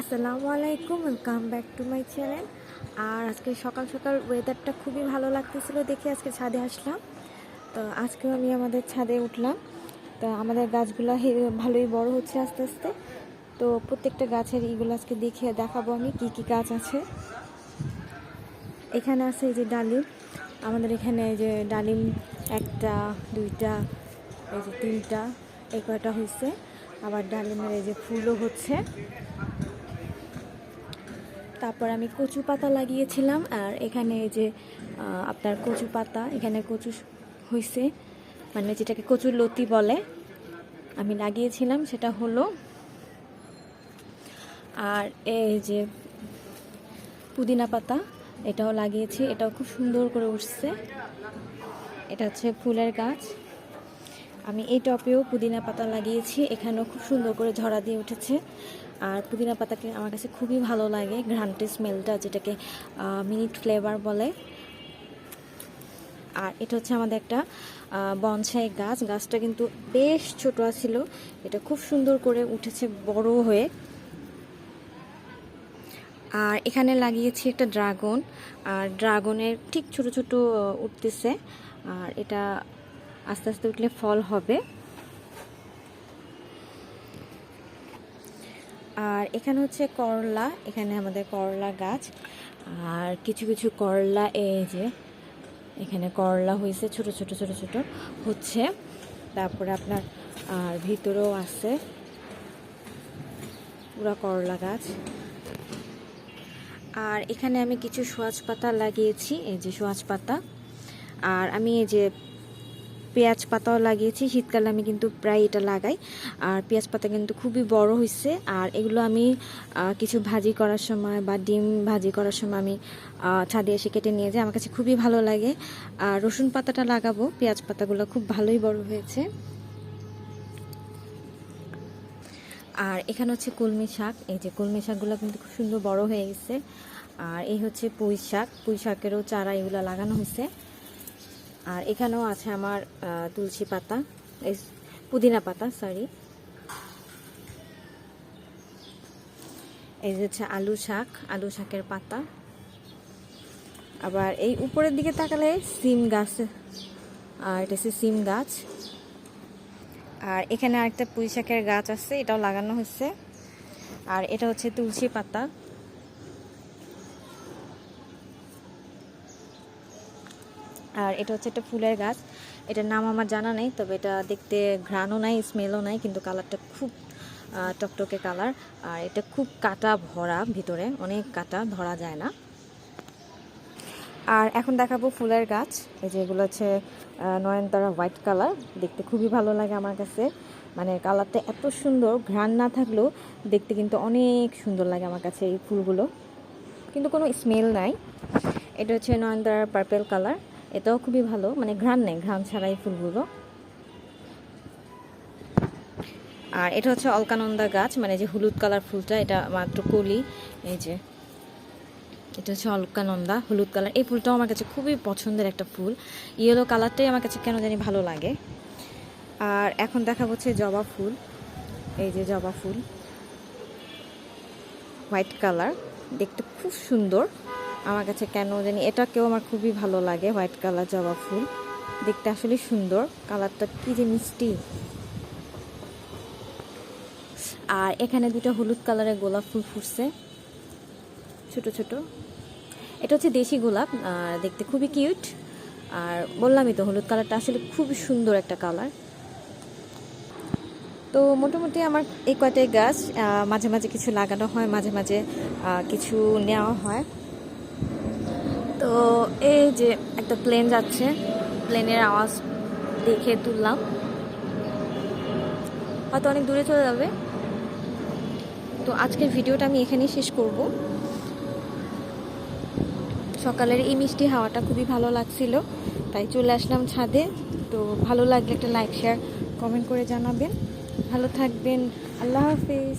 আসসালামু আলাইকুম welcome back to my channel আর আজকে সকাল সকাল ওয়েদারটা খুবই ভালো লাগতেছিল দেখে আজকে ছাদে আসলাম। তো আজকেও আমি আমাদের ছাদে উঠলাম। তো আমাদের গাছগুলো ভালোই বড় হচ্ছে আস্তে আস্তে। তো প্রত্যেকটা গাছের ইগুলো আজকে দেখে দেখাবো আমি কি কি গাছ আছে। এখানে আছে এই যে ডালিম। আমাদের এখানে যে ডালিম একটা, দুইটা, এই যে তিনটা, এই কয়টা হয়েছে আবার ডালিমের এই যে ফুলও হচ্ছে। তারপর আমি কচু পাতা লাগিয়েছিলাম, আর এখানে যে আপনার কচু পাতা, এখানে কচু হয়েছে মানে যেটাকে কচুর লতি বলে, আমি লাগিয়েছিলাম, সেটা হলো, আর এই যে পুদিনা পাতা, এটাও লাগিয়েছি, এটাও খুব সুন্দর করে উঠছে। এটা হচ্ছে ফুলের গাছ। আমি এই টপেও পুদিনা পাতা লাগিয়েছি, এখানেও খুব সুন্দর করে ঝরা দিয়ে উঠেছে। আর পুদিনা পাতাকে আমার কাছে খুবই ভালো লাগে, ঘ্রান্টি স্মেলটা যেটাকে মিনিট ফ্লেভার বলে। আর এটা হচ্ছে আমাদের একটা বনসাই গাছ। গাছটা কিন্তু বেশ ছোট ছিল, এটা খুব সুন্দর করে উঠেছে বড় হয়ে। আর এখানে লাগিয়েছি একটা ড্রাগন, আর ড্রাগনের ঠিক ছোট ছোট উঠতেছে। আর এটা আস্তে আস্তে উঠলে ফল হবে। আর এখানে হচ্ছে করলা, এখানে আমাদের করলা গাছ। আর কিছু কিছু করলা, এই যে, এখানে করলা হয়েছে ছোট ছোট ছোট ছোট হচ্ছে। তারপরে আপনার, আর ভিতরেও আছে পুরা করলা গাছ। আর এখানে আমি কিছু সোয়াজ পাতা লাগিয়েছি, এই যে সোয়াজ পাতা। আর আমি এই যে পেঁয়াজ পাতাও লাগিয়েছি। শীতকালে আমি কিন্তু প্রায় এটা লাগাই। আর পেঁয়াজ পাতা কিন্তু খুবই বড় হয়েছে আর এগুলো আমি কিছু ভাজি করার সময় বা ডিম ভাজি করার সময় আমি ছাদে এসে কেটে নিয়ে যাই। আমার কাছে খুবই ভালো লাগে। আর রসুন পাতাটা লাগাবো। পেঁয়াজ পাতাগুলো খুব ভালোই বড় হয়েছে। আর এখানে হচ্ছে কলমি শাক। এই যে কলমি শাকগুলো কিন্তু খুব সুন্দর বড় হয়ে গেছে। আর এই হচ্ছে পুঁই শাক। পুঁই শাকেরও চারা এগুলো লাগানো হয়েছে আর এখানেও আছে আমার তুলসী পাতা পুদিনা পাতা সরি এই যে হচ্ছে আলু শাক, আলু শাকের পাতা। আবার এই উপরের দিকে তাকালে সিম গাছ, আর এটা হচ্ছে সিম গাছ। আর এখানে আরেকটা পুঁই শাকের গাছ আছে, এটাও লাগানো হয়েছে। আর এটা হচ্ছে তুলসী পাতা। আর এটা হচ্ছে একটা ফুলের গাছ। এটার নাম আমার জানা নেই, তবে এটা দেখতে ঘ্রাণও নাই, স্মেলও নাই, কিন্তু কালারটা খুব টকটকে কালার। আর এটা খুব কাটা ভরা ভিতরে, অনেক কাটা, ধরা যায় না। আর এখন দেখাবো ফুলের গাছ, এই যে এগুলো হচ্ছে নয়নতারা হোয়াইট কালার, দেখতে খুবই ভালো লাগে আমার কাছে। মানে কালারটা এত সুন্দর, ঘ্রাণ না থাকলেও দেখতে কিন্তু অনেক সুন্দর লাগে আমার কাছে এই ফুলগুলো। কিন্তু কোনো স্মেল নাই। এটা হচ্ছে নয়নতারা পার্পেল কালার। এটাও খুবই ভালো। মানে ঘ্রাণ নেই, ঘ্রাণ ছাড়াই ফুলগুলো। আর এটা হচ্ছে অলকানন্দা গাছ মানে যে হলুদ কালার ফুলটা, এটা মাত্র কলি। এই যে, এটা হচ্ছে অলকানন্দা হলুদ কালার। এই ফুলটাও আমার কাছে খুবই পছন্দের একটা ফুল। ইয়েলো কালারটাই আমার কাছে কেন জানি ভালো লাগে। আর এখন দেখা হচ্ছে জবা ফুল। এই যে জবা ফুল। হোয়াইট কালার, দেখতে খুব সুন্দর। আমার কাছে কেন জানি এটাকেও আমার খুবই ভালো লাগে, হোয়াইট কালার জবা ফুল। দেখতে আসলে সুন্দর, কালারটা কি যে মিষ্টি। আর এখানে দুটো হলুদ কালারের গোলাপ ফুল ফুটছে, ছোট ছোট। এটা হচ্ছে দেশি গোলাপ দেখতে খুবই কিউট। আর বললামই তো, হলুদ কালারটা আসলে খুবই সুন্দর একটা কালার। তো মোটামুটি আমার এই কয়টাই গাছ মাঝে মাঝে কিছু লাগানো হয়, মাঝে মাঝে কিছু নেওয়া হয়। তো এই যে একটা প্লেন যাচ্ছে প্লেনের আওয়াজ দেখে তুললাম। হয়তো অনেক দূরে চলে যাবে। তো আজকের ভিডিওটা আমি এখানেই শেষ করব। সকালের এই মিষ্টি হাওয়াটা খুবই ভালো লাগছিল, তাই চলে আসলাম ছাদে। তো ভালো লাগলে একটা লাইক শেয়ার কমেন্ট করে জানাবেন। ভালো থাকবেন। আল্লাহ হাফিজ।